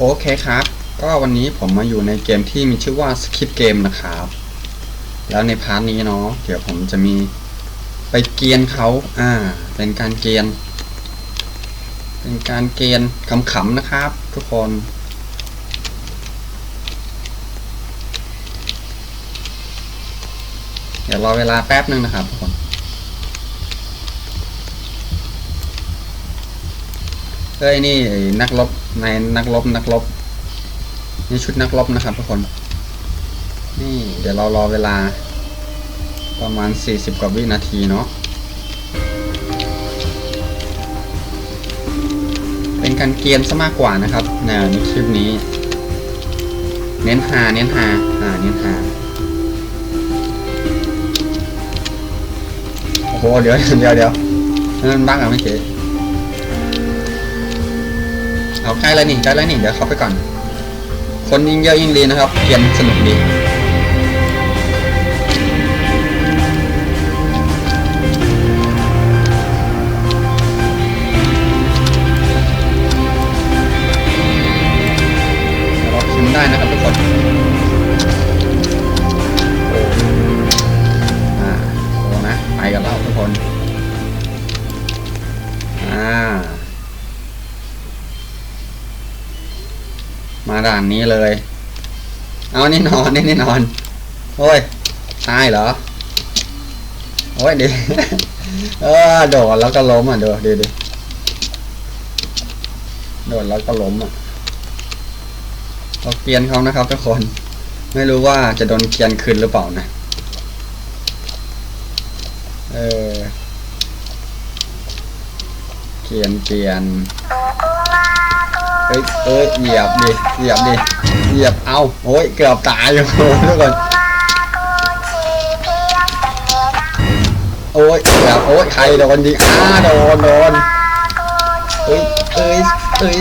โอเคครับ ก็วันนี้ผมมาอยู่ในเกมที่มีชื่อว่า Skip Game นะครับ แล้วในพาร์ทนี้เนาะ เดี๋ยวผมจะมีไปเกียนเขาอ่า เป็นการเกียน เป็นการเกียนขำๆนะครับ ทุกคน เดี๋ยวรอเวลาแป๊บนึงนะครับทุกคน เอ้ยนี่นักรบในนักรบนักรบนี่ชุดนักรบนะครับทุกคน นี่เดี๋ยวเรารอเวลา ประมาณ 40 กว่าวินาทีเนาะเป็นการเกียนซะมากกว่านะครับในในคลิปนี้ เน้นหาเน้นหาอ่าเน้นหาโอ้โหเดี๋ยวเดี๋ยวเดี๋ยวนั่นบ้างอะไม่เก๋ เอาใกล้แล้วนี่ใกล้แล้วนี่เดี๋ยวเข้าไปก่อน คนยิ่งเยอะยิ่งดีนะครับเกมสนุกดีเราพิมพ์ได้นะครับทุกคนโอ้อ่าโอนะไปกันแล้วทุกคนอ่า มาด่านนี้เลย เอานี่นอนนี่นี่นอน โอ้ย ตายเหรอ โอ้ยเดี๋ยวเออโดดแล้วก็ล้มอะเดี๋ยวเดี๋ยวเดี๋ยวโดดแล้วก็ล้มอะเราเกียนเขานะครับทุกคน ไม่รู้ว่าจะโดนเกียนคืนหรือเปล่านะ เออ เกียนเกียน เอ้ยเอ้ยเหยียบดิเหยียบดิเหยียบเอาโอ้ยเกือบตายอยู่ทุกคนโอ้ยเกือบโอ้ยใครโดนยิงอ้าโดนโดนเอ้ยเอ้ยเอ้ย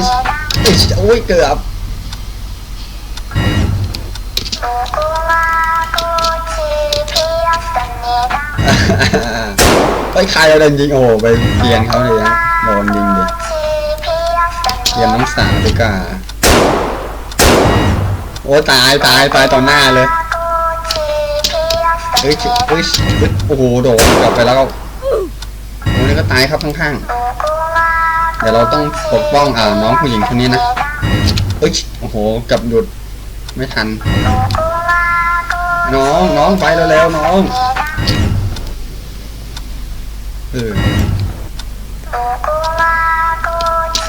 เอ้ยโอ้ยเกือบไปใครโดนยิงโอ้ไปเกียนเขาเลยนะ เรียนน้องสาวดีกว่าโอ้ตายตายตายต่อหน้าเลยเฮ้ยเฮ้ยเฮ้ยโอ้โหโดดกลับไปแล้วก็โอ้นี่ก็ตายครับข้างๆเดี๋ยวเราต้องปกป้องอ่าน้องผู้หญิงคนนี้นะเอ้ยโอ้โหกลับหยุดไม่ทัน น้องน้องไปแล้วแล้วน้องเออ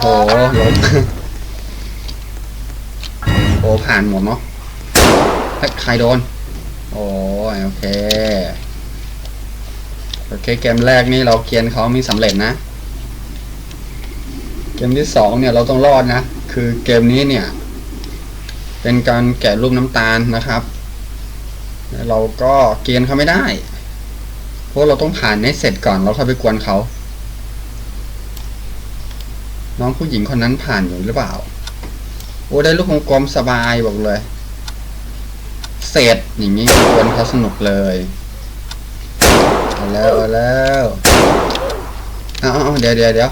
โอ้ล้มโอ้ผ่านหมดเนาะใครโดน โอ้ยโอเค โอเค เกมแรกนี่เราเกียนเขามีสำเร็จนะ เกมที่สองเนี่ยเราต้องรอดนะ คือเกมนี้เนี่ย เป็นการแกะรูปน้ำตาลนะครับ เราก็เกียนเขาไม่ได้ เพราะเราต้องผ่านให้เสร็จก่อนเราค่อยไปกวนเขา น้องผู้หญิงคนนั้นผ่านอยู่หรือเปล่า โอ้ได้ลูกของกลมสบายบอกเลย เสร็จอย่างนี้ควรเขาสนุกเลยเอาแล้วเอาแล้วเอาเอาเดี๋ยวเดี๋ยวเดี๋ยว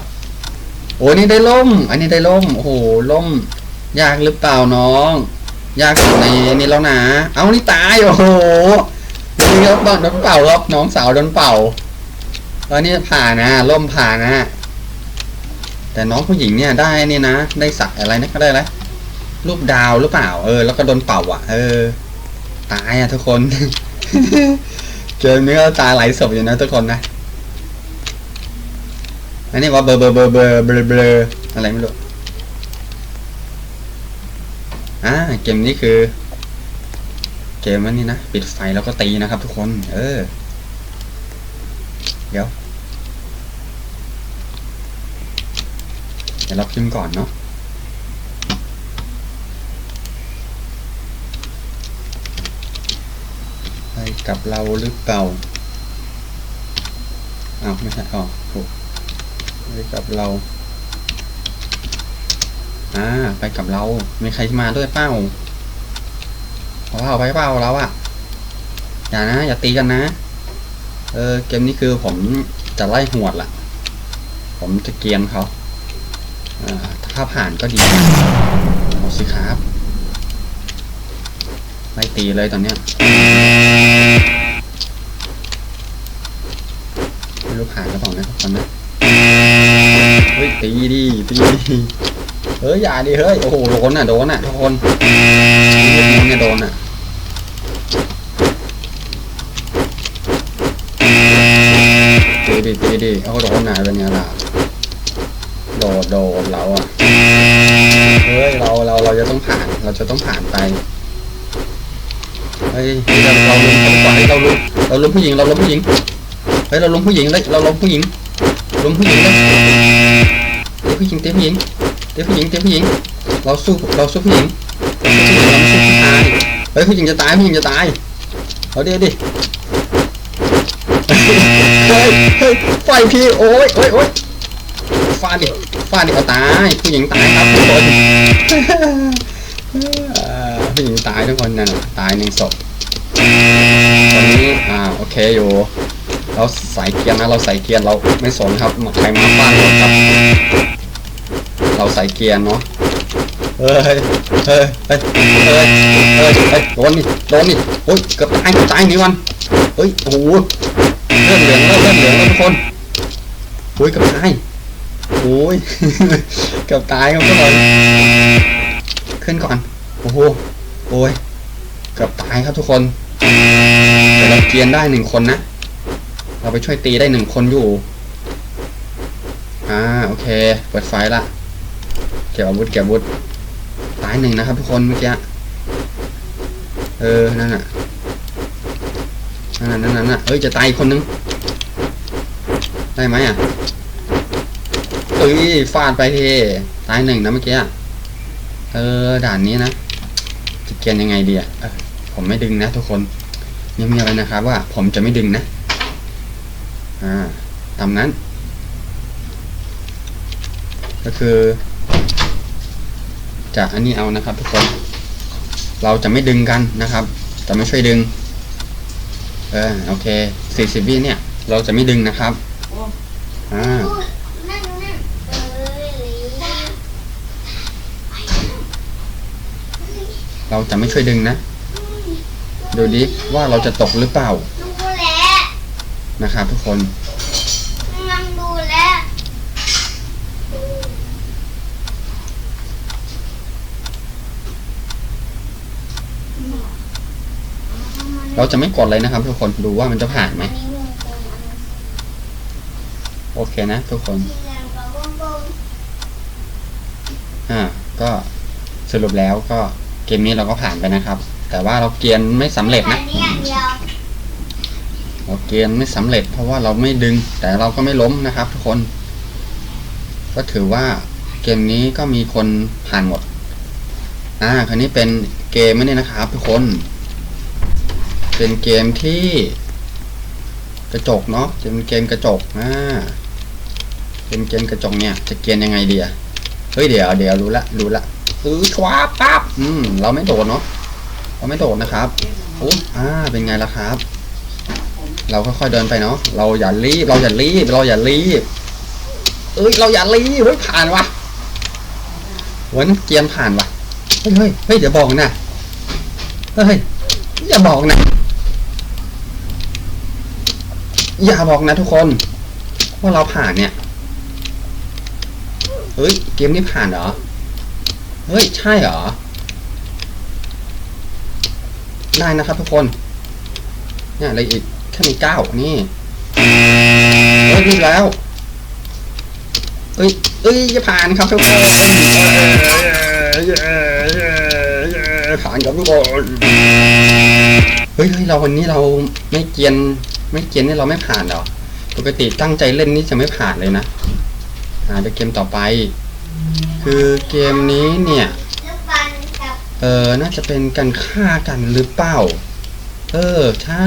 โอ้นี่ได้ล่ม อันนี้ได้ล่ม โอ้โหล่ม ยากหรือเปล่าน้อง ยากสุดในนี้แล้วนะ เอานี่ตายโอ้โหนี่ครับโดนเป่ารับน้องสาวโดนเป่าแล้วนี่ผ่านนะล่มผ่านนะ แต่น้องผู้หญิงเนี่ยได้นี่นะ ได้สักอะไรนะก็ได้แล้วรูปดาวหรือเปล่า เออ แล้วก็โดนเป่าอะ เออ ตายอะทุกคน เกมนี้ก็ตายหลศพอยู่นะทุกคนนะ อันนี้ว่าเบอร์เบอร์เบอร์เบอร์เบอเบลออะไรไม่รู้ อ่า เกมนี้คือ เกมอันนี้นะ ปิดไฟแล้วก็ตีนะครับทุกคน เออ เดี๋ยว เดี๋ยวเราพิมก่อนเนาะไปกับเราหรือเปล่าอ้าวไม่ใช่อ๋อถูกไปกับเราอ่าไปกับเรา มีใครมาด้วยเป้าเป้าไปเป้าเราอะอย่านะ อย่าตีกันนะ เออ เกมนี้คือผมจะไล่หวดละ่ะ ผมจะเกียนเขา ถ้าผ่านก็ดีเอาสิครับไล่ตีเลยตอนเนี้ยไม่รู้ผ่านหรือเปล่านะทุกคนนะเฮ้ยตีดิตีดิเฮ้ยอย่าดิเฮ้ยโอ้โหโดนอะโดนอะทุกคนลูกนี้เนี่ยโดนอะตีดิตีดิโอ้โดนอะเป็นไงล่ะ ดดโดดเราอะเฮ้ยเราเราเราจะต้องผ่านเราจะต้องผ่านไปเฮ้ยเราเราลุมเขาดีกว่าเฮ้เราลุมเราลุมผู้หญิงเราลุมผู้หญิงเฮ้ยเราลุมผู้หญิงเลยเราลุมผู้หญิงลุมผู้หญิงเลยเตะผู้หญิงเตะผู้หญิงเตะผู้หญิงเตะผู้หญิง เราสู้เราสู้ผู้หญิงเราสู้ผู้ชายเฮ้ยผู้หญิงจะตายผู้หญิงจะตายเอาดิเอาดิเฮ้ยเฮ้ยไฟพี่โอ้ยโอ้ยโอ้ย ฟาดดิฟาดดิเอาตายผู้หญิงตายครับทุกคนเอ่อผู้หญิงตายทุกคนนั่นน่ะตายหนึ่งศพตอนนี้อ่าโอเคอยู่เราใส่เกียร์นะเราใส่เกียร์เราไม่สนครับใครมาบ้านเราครับ เราใส่เกียร์เนาะเฮ้ยเฮ้ยเฮ้ยเฮ้ยเฮ้ยเฮ้ยเฮ้ยโดนนี่โดนนี่โอ้ยเกือบตายเกือบตายนี่วันเฮ้ยโอ้โหเลือดเหลืองแล้วเลือดเหลืองแล้วทุกคนโอ้ยเกือบตาย โอ้ยเกือบตายครับทุกคนขึ้นก่อน โอ้โหโอ้ยเกือบตายครับทุกคนแต่เราเกียร์ได้หนึ่งคนนะ เราไปช่วยตีได้หนึ่งคนอยู่ อ่าโอเค เปิดไฟละ เก็บอาวุธเก็บอาวุธตายหนึ่งนะครับทุกคนเมื่อกี้ เออ นั่นน่ะ นั่นน่ะนั่นน่ะเอ้ย จะตายคนนึง ได้ไหมอะ อ้ยฟาดไปทีตายหนึ่งนะเมื่อกี้เออด่านนี้นะจะเกียนยังไงดีอะผมไม่ดึงนะทุกคนเงียบๆไว้นะครับ ว่าผมจะไม่ดึงนะ อ่าตามนั้น ก็คือ จะอันนี้เอานะครับ ทุกคน เราจะไม่ดึงกันนะครับจะไม่ช่วยดึง เออโอเคสี่สิบวิเนี่ย เราจะไม่ดึงนะครับอ่า นั่งนั่งเอ้ย เราจะไม่ช่วยดึงนะ ดูดิว่าเราจะตกหรือเปล่า ดูแลวนะครับทุกคนนั่งดูแลวเราจะไม่กดเลยนะครับ ทุกคนดูว่ามันจะผ่านไหมอันนี้วงกลมอันนี้โอเคนะ ทุกคนสีเหลืองกับวงกลมอ่า ก็สรุปแล้วก็ เกมนี้เราก็ผ่านไปนะครับ แต่ว่าเราเกียนไม่สำเร็จอันะนนี้อย่างเดียวเราเกียนไม่สำเร็จ เพราะว่าเราไม่ดึง แต่เราก็ไม่ล้มนะครับ ทุกคน ก็ถือว่าเกมนี้ก็มีคนผ่านหมด อ่าคราวนี้เป็นเกมไม่ได้นะครับทุกคน เป็นเกมที่กระจกเนาะจะเป็นเกมกระจกอ่าเป็นเกมกระจกเนี่ย จะเกียนยังไงดีอะเฮ้ยเดี๋ยวเดี๋ยวรู้ละรู้ละ เออชวาปั๊บอืม เราไม่โดดเนาะ เราไม่โดดนะครับโอ้อ่า เป็นไงล่ะครับ เราค่อยๆเดินไปเนาะ เราอย่ารีบ เราอย่ารีบ เราอย่ารีบ เอ้ย เราอย่ารีบ เฮ้ย ผ่านวะเวันเกียนผ่านวะเฮ้ยเฮ้ยเฮ้ยเดี๋ยวบอกนะ เฮ้ย อย่าบอกนะ อย่าบอกนะทุกคน ว่าเราผ่านเนี่ย เฮ้ย เกมนี้ผ่านเหรอ เฮ้ย ใช่เหรอ ได้นะครับทุกคน เนี่ยอะไรอีก แค่มีเก้านี่เฮ้ยรีบแล้ว เอ้ย เอ้ยจะผ่านครับทุกคนผ่านครับทุกคนเฮ้ยเฮ้ยเราวันนี้เราไม่เกียน ไม่เกียนนี่เราไม่ผ่านเหรอ ปกติตั้งใจเล่นนี่จะไม่ผ่านเลยนะอ่าเดี๋ยวเกมต่อไป คือเกมนี้เนี่ยเออน่าจะเป็นการฆ่ากันหรือเปล่า เออ ใช่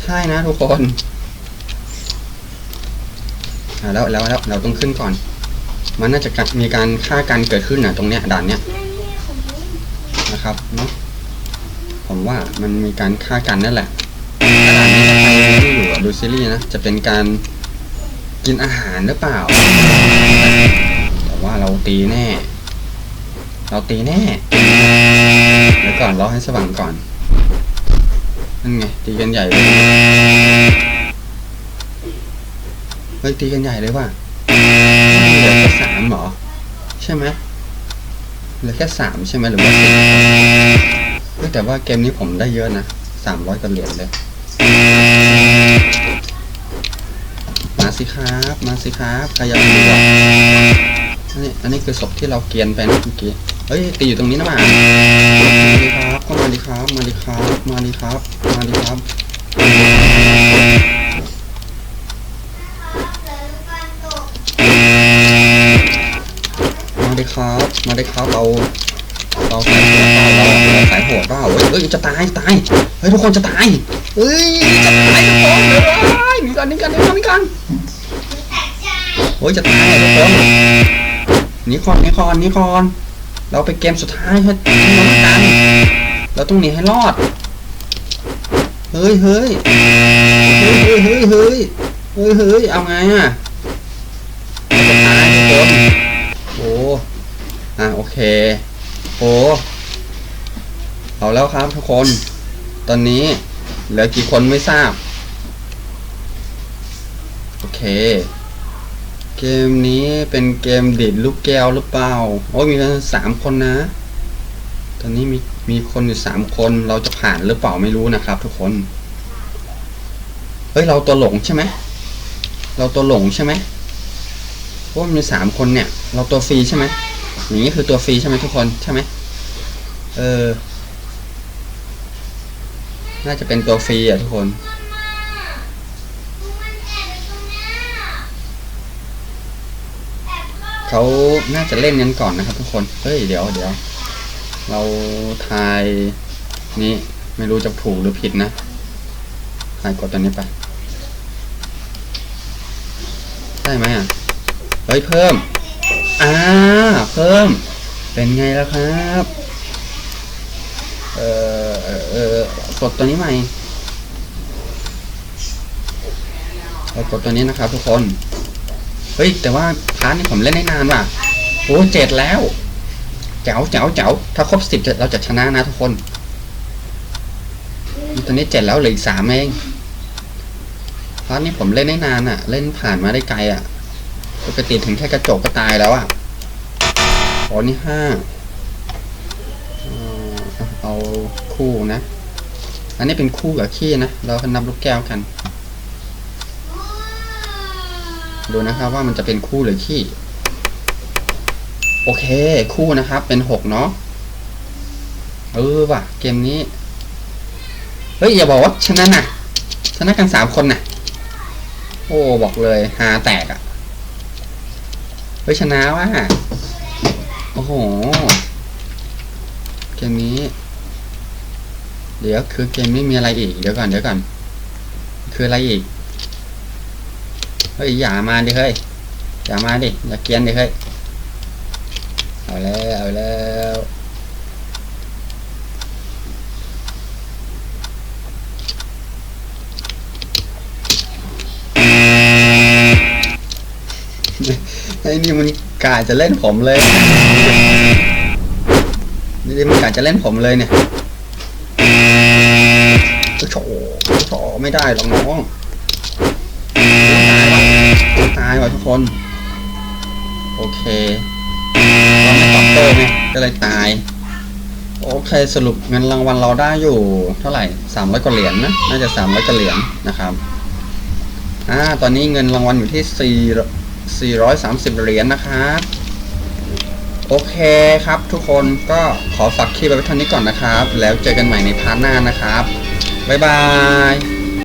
ใช่นะทุกคนอ่าแล้วแล้วแล้วเราต้องขึ้นก่อน มันน่าจะมีการฆ่ากันเกิดขึ้นนะตรงเนี้ยด่านเนี้ยนะครับเนาะผมว่ามันมีการฆ่ากันนั่นแหละด่านนี้ใครไม่อยู่ดูซีรีส์นะจะเป็นการกินอาหารหรือเปล่า เราตีแน่ เราตีแน่เดี๋ยวก่อนรอให้สว่างก่อนนั่นไงตีกันใหญ่เลยเฮ้ยตีกันใหญ่เลยว่ะเหลือแค่สามเหรอใช่ไหมเหลือแค่สามใช่ไหมหรือว่าสี่แต่ว่าเกมนี้ผมได้เยอะนะสามร้อยกว่าเหรียญเลยมาสิครับ มาสิครับใครอยากดูอะ นนี้อันนี้คือศพที่เราเกียนไปนะเมื่อกี้ เฮ้ยตีอยู่ตรงนี้นะหมามาดีครับก็มาดีครับ มาดีครับ มาดีครับ มาดีครับมาดีครับ มาดีครับ เรา เราสายหัวเปล่าเราเราสายหัวเปล่าเฮ้ยเฮ้ยจะตายตาย เฮ้ยทุกคนจะตาย เฮ้ยจะตายทุกคนเลยหนีกันหนีกันหนีกันหนีกัน โอ้ยจะตายทุกคน นีก่อนนีก่อนนีก่อน เราไปเกมสุดท้ายให้น้องกันเราต้องหนีให้รอด เฮ้ยเฮ้ยเฮ้ยเฮ้ยเฮ้ยเฮ้ยเฮ้ยเฮ้ยเอาไงอะเราจะตายทุกคนโอ้อะโอเคโอ้เอาแล้วครับทุกคน ตอนนี้เหลือกี่คนไม่ทราบ โอเค เกมนี้เป็นเกมเดิดลูกแก้วหรือเปล่า โอ้ยมีกันสามคนนะ ตอนนี้มีมีคนอยู่สามคน เราจะผ่านหรือเปล่าไม่รู้นะครับ ทุกคน เฮ้ยเราตัวหลงใช่ไหม เราตัวหลงใช่ไหมเพราะว่ามีสามคนเนี่ย เราตัวฟรีใช่ไหมอย่างนี้คือตัวฟรีใช่ไหมทุกคนใช่ไหมเออ น่าจะเป็นตัวฟรีอะทุกคน ดูมันแอบอยู่ตรงเนี้ยแอบ เขาน่าจะเล่นกันก่อนนะครับทุกคน เฮ้ยเดี๋ยวเดี๋ยว เราทายนี้ไม่รู้จะถูกหรือผิดนะทายกดตัวนี้ไป ได้ไหมอะ เฮ้ยเพิ่ม อ่า เพิ่ม เป็นไงแล้วครับ เออเออเออกดตัวนี้ใหม่เรากดตัวนี้นะครับทุกคน เฮ้ย แต่ว่าพาร์ทนี้ผมเล่นได้นานว่ะโอ้เจ็ดแล้ว เจ๋วเจ๋วเจ๋วถ้าครบสิบเราจะชนะนะทุกคน ตอนนี้เจ็ดแล้วเหลืออีกสามเองพาร์ทนี้ผมเล่นได้นานอะ เล่นผ่านมาได้ไกลอะปกติถึงแค่กระจกก็ตายแล้วอะโอ้นี่ห้าเอ่อเอาคู่นะ อันนี้เป็นคู่กับขี้นะ เรานับลูกแก้วกัน ดูนะครับว่ามันจะเป็นคู่หรือขี้ โอเค คู่นะครับ เป็นหกเนาะ เออว่ะ เกมนี้ เฮ้ย อย่าบอกว่าชนะนะชนะกันสามคนน่ะ โอ้ บอกเลยฮาแตกอะ่ะ เฮ้ย ชนะว่ะ โอ้โห เกมนี้ เดี๋ยวคือเกมนี้มีอะไรอีก เดี๋ยวก่อน เดี๋ยวก่อน คืออะไรอีก เฮ้ยอย่ามาดิเฮ้ยอย่ามาดิอย่าเกียนดิเฮ้ยเอาแล้วเอาแล้วไอ้นี่มันกาจะเล่นผมเลยนี่มันกาจะเล่นผมเลยเนี่ยโฉโฉไม่ได้หรอกน้อง ทุกคน โอเคเราไม่ตอบโต้ไงก็เลยตาย โอเคสรุปเงินรางวัลเราได้อยู่เท่าไหร่สามร้อยกว่าเหรียญนะน่าจะสามร้อยกว่าเหรียญนะครับอ่าตอนนี้เงินรางวัลอยู่ที่สี่สี่ร้อยสามสิบเหรียญนะครับโอเคครับทุกคนก็ขอฝากคลิปไว้เท่านี้ก่อนนะครับ แล้วเจอกันใหม่ในพาร์ทหน้านะครับ บ๊ายบาย